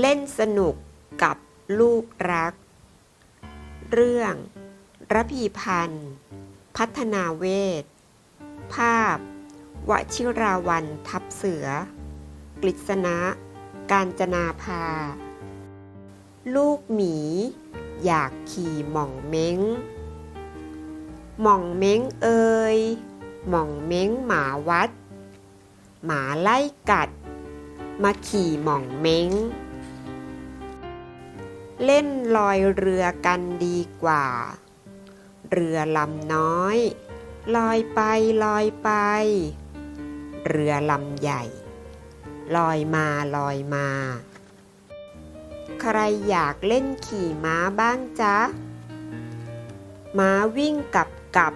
เล่นสนุกกับลูกรัก เรื่องระพีพันธ์ พัฒนาเวท ภาพ วชิราวันทับเสือ กฤษณะ การจนาภา ลูกหมี อยากขี่หม่องเม้ง หม่องเม้งเอ่ย หม่องเม้งหมาวัด หมาไล่กัด มาขี่หม่องเม้ง เล่นลอยเรือกันดีกว่า เรือลำน้อย ลอยไปลอยไป เรือลำใหญ่ ลอยมาลอยมา ใครอยากเล่นขี่ม้าบ้างจ๊ะ ม้าวิ่งกับกับ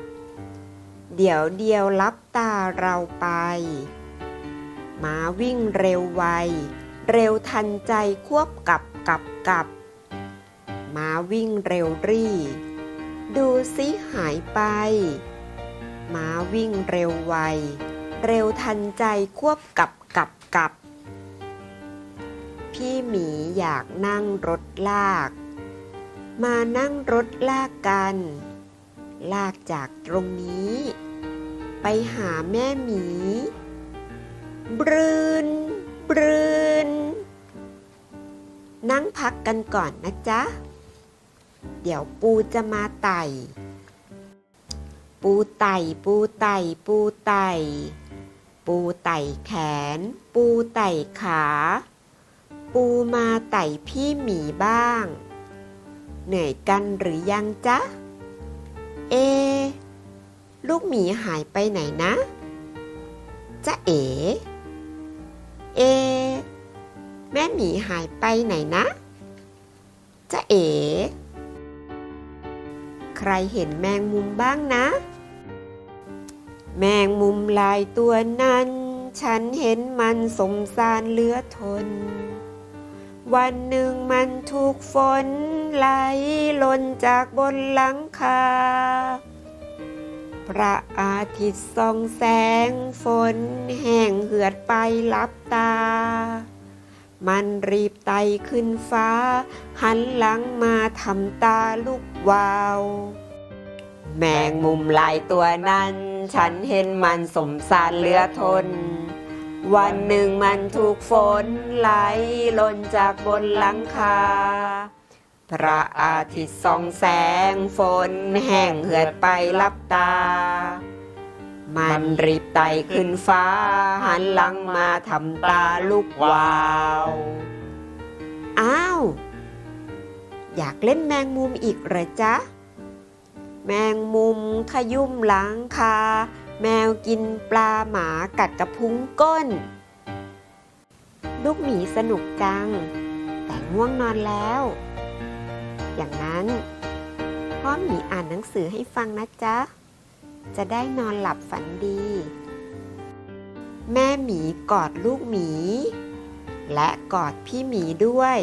เดี๋ยวเดียวลับตาเราไปม้าวิ่งเร็วไว เร็วทันใจควบกับกับกับ ม้าวิ่งเร็วรี่ ดูสิหายไป ม้าวิ่งเร็วไว เร็วทันใจควบกับกับกับ พี่หมีอยากนั่งรถลาก มานั่งรถลากกัน ลากจากตรงนี้ ไปหาแม่หมี บรืนบรืนนั่งพักกันก่อนนะจ๊ะ เดี๋ยวปูจะมาไต่ ปูไต่ ปูไต่ ปูไต่ ปูไต่แขน ปูไต่ขา ปูมาไต่พี่หมีบ้าง เหนื่อยกันหรือยังจ๊ะ เอ ลูกหมีหายไปไหนนะจ๊ะเอ๋ เอ แม่หมีหายไปไหนนะจ๊ะเอ๋ ใครเห็นแมงมุมบ้างนะ แมงมุมลายตัวนั้น ฉันเห็นมันสมสารเหลือทน วันหนึ่งมันถูกฝนไหลล่นจากบนหลังคา พระอาทิตย์ส่องแสงฝนแห้งเหือดไปลับตา มันรีบไต่ขึ้นฟ้า หันหลังมาทำตาลูกวาว แมงมุมลายตัวนั้น ฉันเห็นมันสมสารเหลือทน วันหนึ่งมันถูกฝนไหลหล่นจากบนหลังคา พระอาทิตย์ส่องแสงฝนแห้งเหือดไปลับตา มันรีบไต่ขึ้นฟ้า หันหลังมาทำตาลูกวาว อ้าว อยากเล่นแมงมุมอีกเหรอจ๊ะ แมงมุมขยุ่มหลังคา แมวกินปลาหมากัดกระพุ้งก้น ลูกหมีสนุกจัง แต่ง่วงนอนแล้ว อย่างนั้นพ่อหมีอ่านหนังสือให้ฟังนะจ๊ะ จะได้นอนหลับฝันดี แม่หมีกอดลูกหมี และกอดพี่หมีด้วย